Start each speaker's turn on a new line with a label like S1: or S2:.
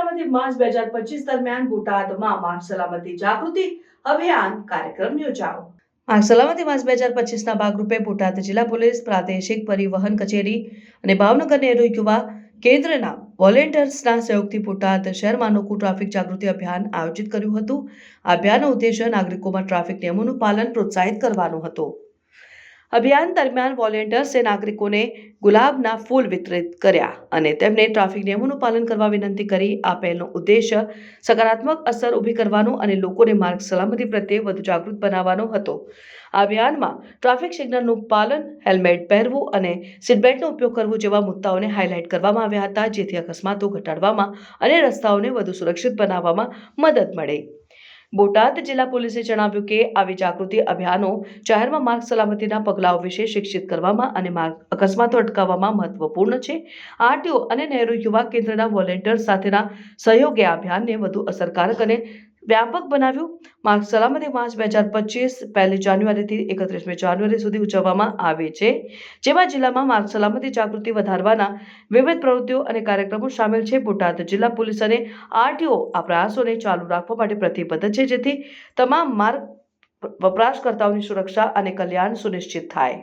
S1: સલામતી માર્ચ બે હજાર પચીસ દરમિયાન બોટાદમાં માર્ગ સલામતી જાગૃતિ અભિયાન કાર્યક્રમ યોજાયો. માર્ગ સલામતી માસ બે હજાર પચીસના ભાગરૂપે બોટાદ જિલ્લા પોલીસ, પ્રાદેશિક પરિવહન કચેરી અને ભાવનગર નેહરુ યુવા કેન્દ્રના વોલેન્ટિયર્સના સહયોગથી બોટાદ શહેરમાં અનોખું ટ્રાફિક જાગૃતિ અભિયાન આયોજિત કર્યું હતું. આ અભિયાનનો ઉદ્દેશ્ય નાગરિકોમાં ટ્રાફિક નિયમોનું પાલન પ્રોત્સાહિત કરવાનો હતો. અભિયાન દરમિયાન વોલેન્ટિયર્સે નાગરિકોને ગુલાબના ફૂલ વિતરિત કર્યા અને તેમને ટ્રાફિક નિયમોનું પાલન કરવા વિનંતી કરી. આ પહેલનો ઉદ્દેશ્ય સકારાત્મક અસર ઊભી કરવાનો અને લોકોને માર્ગ સલામતી પ્રત્યે વધુ જાગૃત બનાવવાનો હતો. આ અભિયાનમાં ટ્રાફિક સિગ્નલનું પાલન, હેલ્મેટ પહેરવું અને સીટબેલ્ટનો ઉપયોગ કરવો જેવા મુદ્દાઓને હાઇલાઇટ કરવામાં આવ્યા હતા, જેથી અકસ્માતો ઘટાડવામાં અને રસ્તાઓને વધુ સુરક્ષિત બનાવવામાં મદદ મળે. બોટાદ જિલ્લા પોલીસે જણાવ્યું કે આવી જાગૃતિ અભિયાનો જાહેરમાં માર્ગ સલામતીના પગલાઓ વિશે શિક્ષિત કરવામાં અને માર્ગ અકસ્માતો અટકાવવામાં મહત્વપૂર્ણ છે. આરટીઓ અને નહેરુ યુવા કેન્દ્રના વોલેન્ટિયર્સ સાથેના સહયોગે આ અભિયાનને વધુ અસરકારક અને વ્યાપક બનાવ્યું. માર્ગ સલામતી માર્ચ બે હજાર પચીસ પહેલી જાન્યુઆરીથી એકત્રીસમી જાન્યુઆરી સુધી ઉજવવામાં આવે છે. જેમાં જિલ્લામાં માર્ગ સલામતી જાગૃતિ વધારવાના વિવિધ પ્રવૃત્તિઓ અને કાર્યક્રમો સામેલ છે. બોટાદ જિલ્લા પોલીસ અને આરટીઓ આ પ્રયાસોને ચાલુ રાખવા માટે પ્રતિબદ્ધ છે, જેથી તમામ માર્ગ વપરાશકર્તાઓની સુરક્ષા અને કલ્યાણ સુનિશ્ચિત થાય.